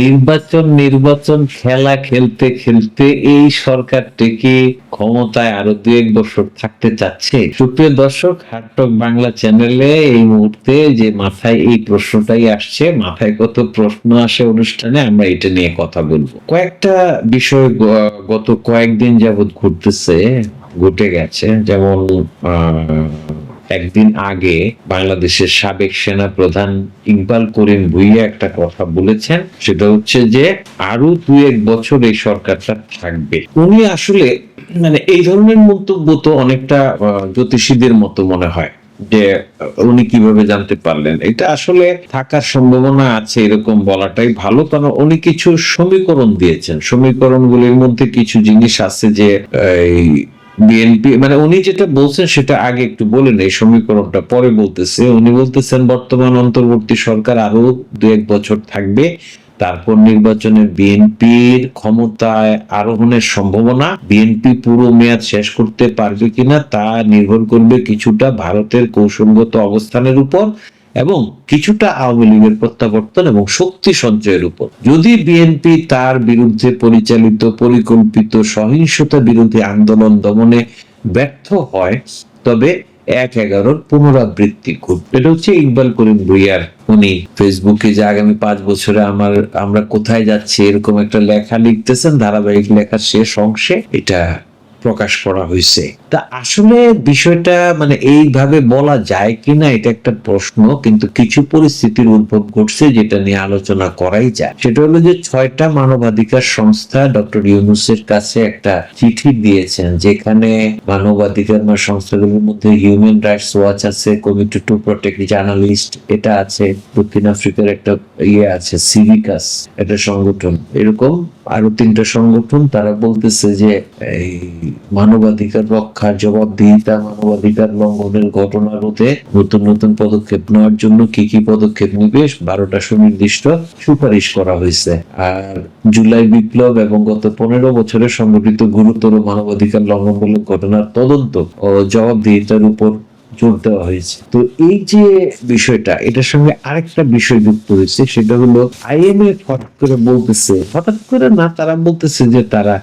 নির্বাচন নির্বাচন খেলা খেলতে খেলতে এই সরকারটিকে ক্ষমতায় আরও দু এক বছর থাকতে চাচ্ছে? সুপ্রিয় দর্শক, হাটটক বাংলা চ্যানেলে এই মুহূর্তে যে মাথায় এই প্রশ্নটাই আসছে, মাথায় কত প্রশ্ন আসে অনুষ্ঠানে, আমরা এটা নিয়ে কথা বলব। কয়েকটা বিষয় গত কয়েকদিন যাবৎ ঘুরতেছে ঘটে গেছে। যেমন একদিন আগে বাংলাদেশের সাবেক সেনা প্রধান ইকবাল করিম ভুইয়া একটা কথা বলেছেন, সেটা হচ্ছে যে আরও দু এক বছর এই সরকারটা থাকবে। উনি আসলে মানে এই ধরনের মন্তব্য তো অনেকটা জ্যোতিষীদের মতো মনে হয় যে উনি কীভাবে জানতে পারলেন। এটা আসলে থাকার সম্ভাবনা আছে এরকম বলাটাই ভালো, কারণ উনি কিছু সমীকরণ দিয়েছেন। সমীকরণগুলির মধ্যে কিছু জিনিস আছে যে এই বিএনপি মানে উনি যেটা বলছেন সেটা আগে একটু বলেন, এই সমীকরণটা পরে বলতেছে। উনি বলতেছেন, বর্তমান অন্তর্বর্তী সরকার আরও দু এক বছর থাকবে, তারপর নির্বাচনে বিএনপির ক্ষমতায় আরোহণের সম্ভাবনা বিএনপি পুরো মেয়াদ শেষ করতে পারবে কিনা তা নির্ভর করবে কিছুটা ভারতের কৌশলগত অবস্থানের উপর। এবং কিছুটা আওয়ামী লীগের প্রত্যাবর্তন এবং শক্তি সঞ্চয়ের উপর। যদি বিএনপি তার বিরুদ্ধে পরিচালিত, পরিকল্পিত, সহিংসতা বিরোধী আন্দোলন দমনে ব্যর্থ হয়, তবে এক এগারোর পুনরাবৃত্তি ঘটবে। এটা হচ্ছে ইকবাল করিম ভুইয়ার। উনি ফেসবুকে যে আগামী পাঁচ বছরে আমার, আমরা কোথায় যাচ্ছি, এরকম একটা লেখা লিখতেছেন, ধারাবাহিক লেখার শেষ অংশে। এটা প্রকাশ করা হয়েছে। তা আসলে বিষয়টা মানে এইভাবে বলা যায় কিনা এটা একটা প্রশ্ন, কিন্তু কিছু পরিস্থিতির উদ্ভব ঘটছে যেটা নিয়ে আলোচনা করাই যায়। সেটা হলো যে ছয়টা মানবাধিকার সংস্থা ডক্টর ইউনুসের কাছে একটা চিঠি দিয়েছেন, যেখানে মানবাধিকার বা সংস্থাগুলোর মধ্যে হিউম্যান রাইটস ওয়াচ আছে কমিটি টু প্রোটেক্ট জার্নালিস্ট এটা আছে, দক্ষিণ আফ্রিকার একটা ইয়ে আছে সিভিকাস একটা সংগঠন। এরকম আরও তিনটা সংগঠন, তারা বলতেছে যে এই মানবাধিকার রক্ষার জবাবদিহিতা, মানবাধিকার লঙ্ঘনের ঘটনা রোধে নতুন নতুন পদক্ষেপ নেওয়ার জন্য কি কি পদক্ষেপ নিবে, বারোটা সুনির্দিষ্ট সুপারিশ করা হয়েছে। আর জুলাই বিপ্লব এবং গত পনেরো বছরে সংঘটিত গুরুতর মানবাধিকার লঙ্ঘনমূলক ঘটনার তদন্ত ও জবাবদিহিতার উপর জোর দেওয়া হয়েছে। তো এই যে বিষয়টা, এটার সঙ্গে আরেকটা বিষয় যুক্ত হয়েছে, সেটা হলো আইএমএফ হঠাৎ করে বলতেছে, হঠাৎ করে না, তারা বলতেছে যে তারা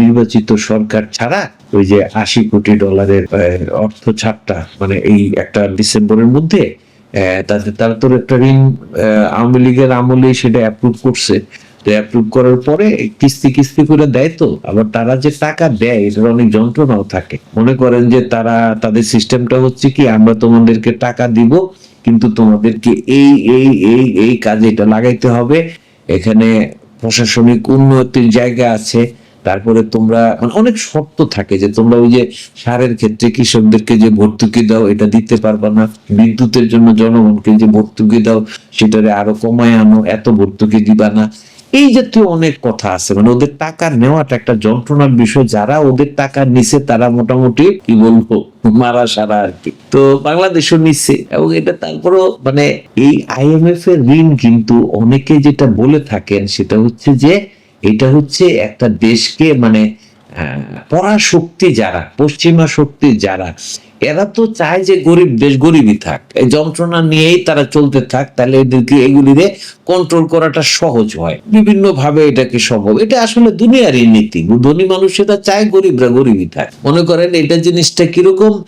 নির্বাচিত সরকার ছাড়া ওই যে আশি কোটি ডলারের অর্থ ছাড়টা মানে এই একটা ডিসেম্বরের মধ্যে তাদের তারা তো একটা ঋণ আওয়ামী লীগের আমলে সেটা অ্যাপ্রুভ করছে। তো অ্যাপ্রুভ করার পরে কিস্তি কিস্তি করে দেয় তো। আবার তারা যে টাকা দেয়, এটার অনেক যন্ত্রণাও থাকে। মনে করেন যে তারা, তাদের সিস্টেমটা হচ্ছে কি, আমরা তোমাদেরকে টাকা দিব, কিন্তু তোমাদেরকে এই এই এই এই কাজে এটা লাগাইতে হবে। এখানে প্রশাসনিক উন্নতির জায়গা আছে। তারপরে তোমরা মানে অনেক শর্ত থাকে যে তোমরা ওই যে সারের ক্ষেত্রে কৃষকদেরকে যে ভর্তুকি দাও, এটা দিতে পারবা না। বিদ্যুতের জন্য জনগণকে যে ভর্তুকি দাও, সেটারে আরও কমায় আনো, এত ভর্তুকি দিবা না। এই জাতীয় অনেক কথা আছে। মানে ওদের টাকা নেওয়াটা একটা যন্ত্রণার বিষয়। যারা ওদের টাকা নিছে, তারা মোটামুটি, কি বলব, মারা সারা আর কি। তো বাংলাদেশও নিচ্ছে এবং এটা তারপরও মানে এই আইএমএফ এর ঋণ কিন্তু অনেকে যেটা বলে থাকেন, সেটা হচ্ছে যে এটা হচ্ছে একটা দেশকে মানে পরাশক্তি যারা পশ্চিমা শক্তি যারা এরা তো চায় যে গরিব দেশ গরিবই থাক। এই যন্ত্রণা নিয়েই তারা চলতে থাক, তাহলে এদেরকে এগুলিরে কন্ট্রোল করাটা সহজ হয়। বিভিন্ন ভাবে এটাকে সম্ভব। এটা আসলে দুনিয়ারই নীতি। ধনী মানুষ সেটা চায় গরিবরা গরিবই থাক। মনে করেন, এটা জিনিসটা কীরকম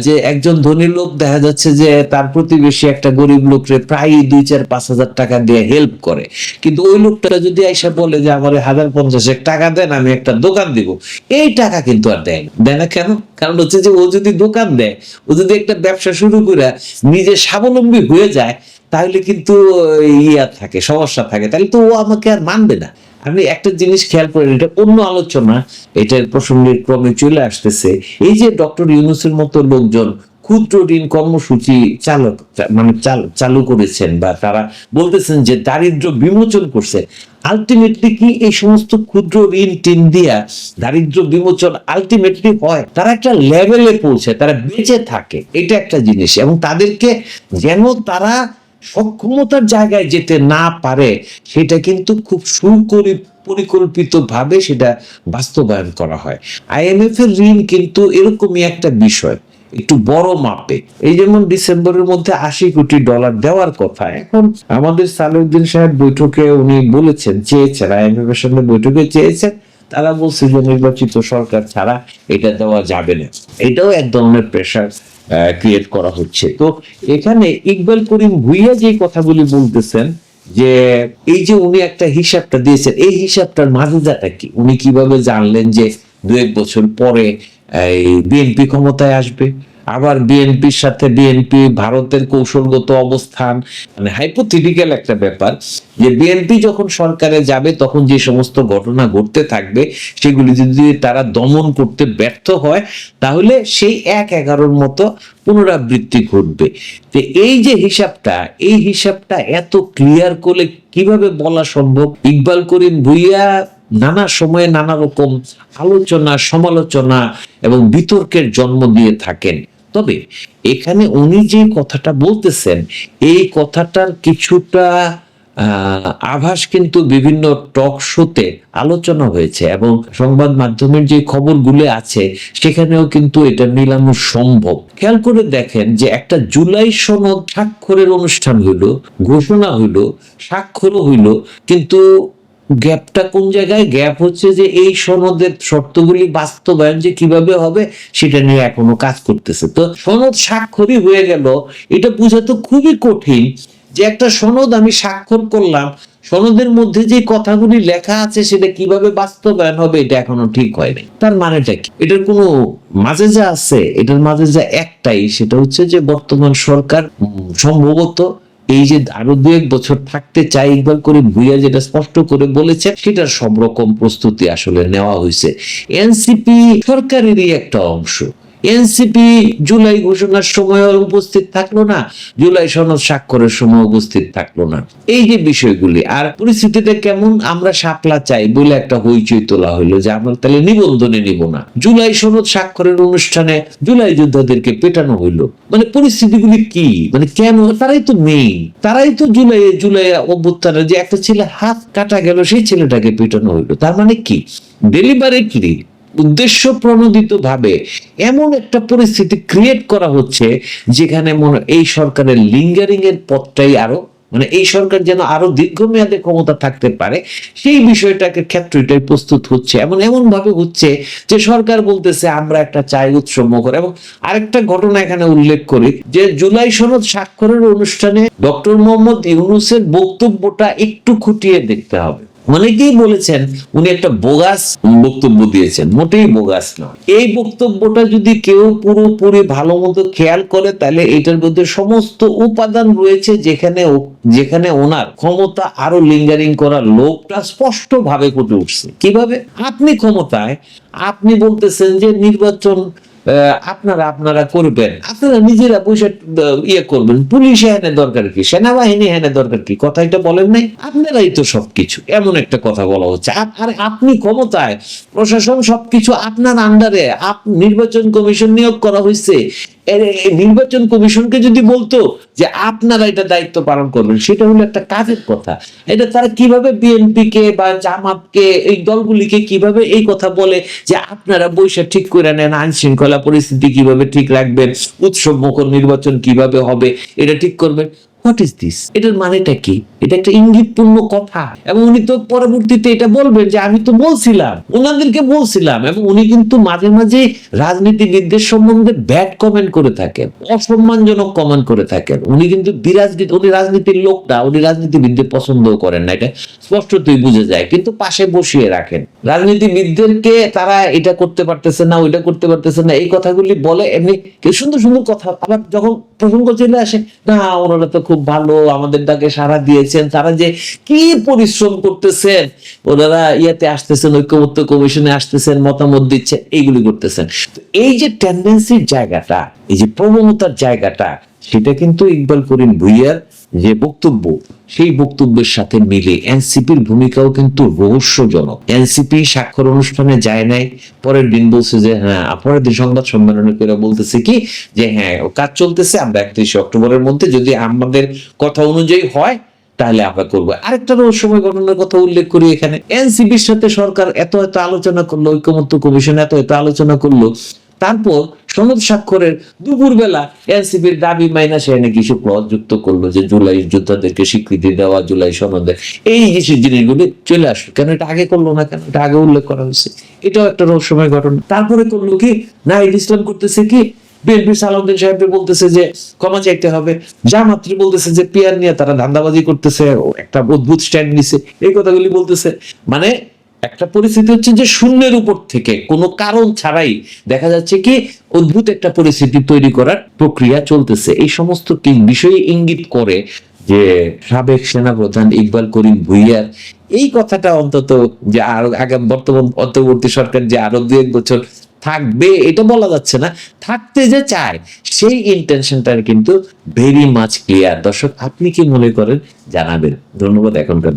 যে একজন ধনী লোক দেখা যাচ্ছে যে তার প্রতিবেশী একটা গরিব লোকরে প্রায় দুই চার পাঁচ হাজার টাকা দিয়ে হেল্প করে। কিন্তু ওই লোকটা যদি আইসা বলে যে, আমার হাজার পঞ্চাশ টাকা দেন, আমি একটা দোকান দিব। এই টাকা কিন্তু আর দেয় না। দেয় না কেন? কারণ হচ্ছে যে ও যদি দোকান দেয়। ও যদি একটা ব্যবসা শুরু করে নিজে স্বাবলম্বী হয়ে যায়, তাহলে কিন্তু ইয়া থাকে, সমস্যা থাকে। তাহলে তো ও আমাকে আর মানবে না। আপনি একটা জিনিস খেয়াল করেন, এটা অন্য আলোচনা, এটার প্রসঙ্গের ক্রমে চলে আসতেছে। এই যে ডক্টর ইউনুসের মতো লোকজন ক্ষুদ্র ঋণ কর্মসূচি চালক মানে চালু করেছেন বা তারা বলতেছেন যে দারিদ্র বিমোচন করছে। আলটিমেটলি কি এই সমস্ত ক্ষুদ্র ঋণ টিন দিয়া দারিদ্র বিমোচন আলটিমেটলি হয়? তারা একটা লেভেলে পৌঁছে, তারা বেঁচে থাকে। এটা একটা জিনিস এবং তাদেরকে যেন তারা সক্ষমতার জায়গায় যেতে না পারে, সেটা কিন্তু খুব সুকরি পরিকল্পিত ভাবে সেটা বাস্তবায়ন করা হয়। আইএমএফ এর ঋণ কিন্তু এরকমই একটা বিষয়। একটু বড় মাপে। এই যেমন ডিসেম্বরের মধ্যে আশি কোটি ডলার দেওয়ার কথা, এখন আমাদের সালেউদ্দিন সাহেব বৈঠকে উনি বলেছেন, চেয়েছেন আইএমএফ এর সঙ্গে বৈঠকে চেয়েছেন, তারা বলছে যে নির্বাচিত সরকার ছাড়া এটা দেওয়া যাবে না। এটাও এক ধরনের প্রেশার ক্রিয়েট করা হচ্ছে। তো এখানে ইকবাল করিম ভুইয়া যে কথাগুলি বলতেছেন, যে এই যে উনি একটা হিসাবটা দিয়েছেন, এই হিসাবটার মাঝেজাটা কি? উনি কীভাবে জানলেন যে দু এক বছর পরে এই বিএনপি ক্ষমতায় আসবে। আবার বিএনপির সাথে বিএনপি ভারতের কৌশলগত অবস্থান মানে হাইপোথিটিক্যাল একটা ব্যাপার যে বিএনপি যখন সরকারে যাবে, তখন যে সমস্ত ঘটনা ঘটতে থাকবে, সেগুলি যদি তারা দমন করতে ব্যর্থ হয়, তাহলে সেই এক এগারোর মতো পুনরাবৃত্তি ঘটবে। তো এই যে হিসাবটা, এই হিসাবটা এত ক্লিয়ার করলে কীভাবে বলা সম্ভব? ইকবাল করিম ভুইয়া নানা সময়ে নানা রকম আলোচনা, সমালোচনা এবং বিতর্কের জন্ম দিয়ে থাকেন। তবে এখানে উনি যে কথাটা বলতেছেন, এই কথাটার কিছুটা আভাস কিন্তু বিভিন্ন টক শোতে আলোচনা হয়েছে এবং সংবাদ মাধ্যমের যে খবরগুলো আছে, সেখানেও কিন্তু এটা মিলানো সম্ভব। খেয়াল করে দেখেন যে একটা জুলাই সনদ স্বাক্ষরের অনুষ্ঠান হইল, ঘোষণা হইল, স্বাক্ষরও হইল, কিন্তু গ্যাপটা কোন জায়গায়? গ্যাপ হচ্ছে যে এই সনদের শর্তগুলি বাস্তবায়ন যে কীভাবে হবে, সেটা নিয়ে এখনও কাজ করতেছে। তো সনদ স্বাক্ষরই হয়ে গেল। এটা বোঝা তো খুবই কঠিন যে একটা সনদ আমি স্বাক্ষর করলাম, সনদের মধ্যে যে কথাগুলি লেখা আছে, সেটা কীভাবে বাস্তবায়ন হবে, এটা এখনও ঠিক হয়নি তার মানেটা কি? এটার কোনো মাঝে যা আছে? এটার মাঝে যা একটাই, সেটা হচ্ছে যে বর্তমান সরকার সম্ভবত এই যে আরও দু এক বছর থাকতে চাই, একবার করে ভুইয়া যেটা স্পষ্ট করে বলেছে সেটার সব রকম প্রস্তুতি আসলে নেওয়া হয়েছে। এনসিপি সরকারেরই একটা অংশ। এনসিপি জুলাই ঘোষণার সময় উপস্থিত থাকল না, জুলাই সনদ স্বাক্ষরের সময় উপস্থিত থাকল না। এই যে বিষয়গুলি, আর পরিস্থিতিটা কেমন আমরা শাপলা চাই বলে একটা হইচই তোলা হইল যে আমরা তাহলে নিবন্ধনে নিব না। জুলাই সনদ স্বাক্ষরের অনুষ্ঠানে জুলাই যোদ্ধাদেরকে পেটানো হইল। মানে পরিস্থিতিগুলি কি? মানে কেন? তারাই তো নেই তারাই তো জুলাই জুলাই অভ্যুত্থানে যে একটা ছেলে হাত কাটা গেল, সেই ছেলেটাকে পেটানো হইল। তার মানে কি? ডেলিভারেটলি উদ্দেশ্য প্রণোদিত ভাবে এমন একটা পরিস্থিতি ক্রিয়েট করা হচ্ছে যেখানে মনে এই সরকারের লিঙ্গারিং এর পথটাই আরও মানে এই সরকার যেন আরও দীর্ঘমেয়াদে ক্ষমতা থাকতে পারে, সেই বিষয়টাকে ক্ষেত্রটাই প্রস্তুত হচ্ছে। এমন এমন ভাবে হচ্ছে যে সরকার বলতেছে, আমরা একটা চাই উৎসব করে এবং আরেকটা ঘটনা এখানে উল্লেখ করি যে জুলাই সনদ স্বাক্ষরের অনুষ্ঠানে ডক্টর মোহাম্মদ ইউনুসের বক্তব্যটা একটু খুঁটিয়ে দেখতে হবে। অনেকেই বলেছেন, উনি একটা বোগাস বক্তব্য দিয়েছেন। মোটেই বোগাস না এই বক্তব্যটা যদি কেউ পুরোপুরি ভালো মতো খেয়াল করে, তাহলে এটার মধ্যে সমস্ত উপাদান রয়েছে যেখানে যেখানে ওনার ক্ষমতা আরও লিঙ্গারিং করার লোকটা স্পষ্ট ভাবে ফুটে উঠছে। কীভাবে? আপনি ক্ষমতায়, আপনি বলতেছেন যে নির্বাচন আপনারা আপনারা করবেন। আপনারা নিজেরা বসে ইয়ে করবেন। পুলিশে হেনে দরকার কি? সেনাবাহিনী হেনে দরকার কি? কথা এটা বলেন নাই? আপনারাই তো সবকিছু। এমন একটা কথা বলা হচ্ছে। আর আপনি ক্ষমতায়, প্রশাসন সবকিছু আপনার আন্ডারে নির্বাচন কমিশন নিয়োগ করা হয়েছে নির্বাচন কমিশনকে যদি বলতো যে আপনারা এটা দায়িত্ব পালন করবেন, সেটা হলো একটা কাজের কথা। এটা তারা কীভাবে বিএনপি কে বা জামাতকে, এই দলগুলিকে কীভাবে এই কথা বলে যে আপনারা বৈশাখ ঠিক করে নেন আইন শৃঙ্খলা পরিস্থিতি কীভাবে ঠিক রাখবেন উৎসব মুখর নির্বাচন কীভাবে হবে, এটা ঠিক করবেন? হোয়াট ইজ দিস এটার মানেটা কি? এটা একটা ইঙ্গিতপূর্ণ কথা। এবং উনি তো পরবর্তীতে এটা বলবেন যে, আমি তো বলছিলাম। ওনাদেরকে বলছিলাম এবং উনি কিন্তু মাঝে মাঝে রাজনীতিবিদদের সম্বন্ধে ব্যাড কমেন্ট করে থাকেন, অসম্মানজনক কমেন্ট করে থাকেন। উনি কিন্তু বিরাজনীতি, উনি রাজনীতির লোকটা, উনি রাজনীতিবিদদের পছন্দ করেন না। এটা স্পষ্টতই বুঝে যায়, কিন্তু পাশে বসিয়ে রাখেন। রাজনীতিবিদদেরকে তারা এটা করতে পারতেছে না, ওইটা করতে পারতেছে না, এই কথাগুলি বলে, এমনি সুন্দর সুন্দর কথা, আবার যখন প্রসঙ্গ চলে আসে, না, ওনারা তো খুব ভালো, আমাদের ডাকে সাড়া দিয়েছেন। তারা যে কি পরিশ্রম করতেছেন, ওনারা ইয়াতে আসতেছেন ঐক্যবদ্ধ কমিশনে আসতেছেন, মতামত দিচ্ছেন, এইগুলি করতেছেন। এই যে টেন্ডেন্সির জায়গাটা এই যে প্রবণতার জায়গাটা, সেটা কিন্তু ইকবাল করিম ভুইয়ার যে বক্তব্য, সেই বক্তব্যের সাথে মিলে এনসিপির ভূমিকাও কিন্তু রহস্যজনক। এনসিপি স্বাক্ষর অনুষ্ঠানে যায় নাই, পরের দিন বলছে যে হ্যাঁ দিন সংবাদ সম্মেলনে করে বলতেছে কি, যে হ্যাঁ কাজ চলতেছে, আমরা একত্রিশে অক্টোবরের মধ্যে যদি আমাদের কথা অনুযায়ী হয়, তাহলে আমরা করব। আরেকটা রহস্যময় ঘটনার কথা উল্লেখ করি এখানে। এনসিপির সাথে সরকার এত এত আলোচনা করল, ঐক্যমত্য কমিশন এত এত আলোচনা করল, তারপর সনদ স্বাক্ষরের দুপুরবেলা এনসিপির দাবি মাইনা সে নাকি কিছু ক্লজ যুক্ত করল যে জুলাই যোদ্ধাদেরকে স্বীকৃতি দেওয়া, জুলাই সনদে। এই কিছু জিনিসগুলি চলে আসলো। কেন এটা আগে করল না কেন? এটা আগে উল্লেখ করা হয়েছে। এটাও একটা রহস্যময় ঘটনা। তারপরে করল কি? নাহিদ ইসলাম করতেছে কি? বিএনপি সালাউদ্দিন সাহেব বলতেছে যে, ক্ষমা চাইতে হবে। জামাত্রী বলতেছে যে, পিয়ার নিয়ে তারা ধান্দাবাজি করতেছে। একটা অদ্ভুত স্ট্যান্ড নিছে। এই কথাগুলি বলতেছে। মানে একটা পরিস্থিতি হচ্ছে যে শূন্যের উপর থেকে কোনো কারণ ছাড়াই দেখা যাচ্ছে কি অদ্ভুত একটা পরিস্থিতি তৈরি করার প্রক্রিয়া চলতেছে। এই সমস্ত বিষয়ে ইঙ্গিত করে যে সাবেক সেনাপ্রধান ইকবাল করিম ভুইয়ার এই কথাটা অন্তত যে আরও আগাম বর্তমান অন্তর্বর্তী সরকার যে আরও দু এক বছর থাকবে, এটা বলা যাচ্ছে না। থাকতে যে চায়, সেই ইন্টেনশনটা কিন্তু ভেরি মাচ ক্লিয়ার দর্শক, আপনি কি মনে করেন? জানাবেন। ধন্যবাদ এখনকার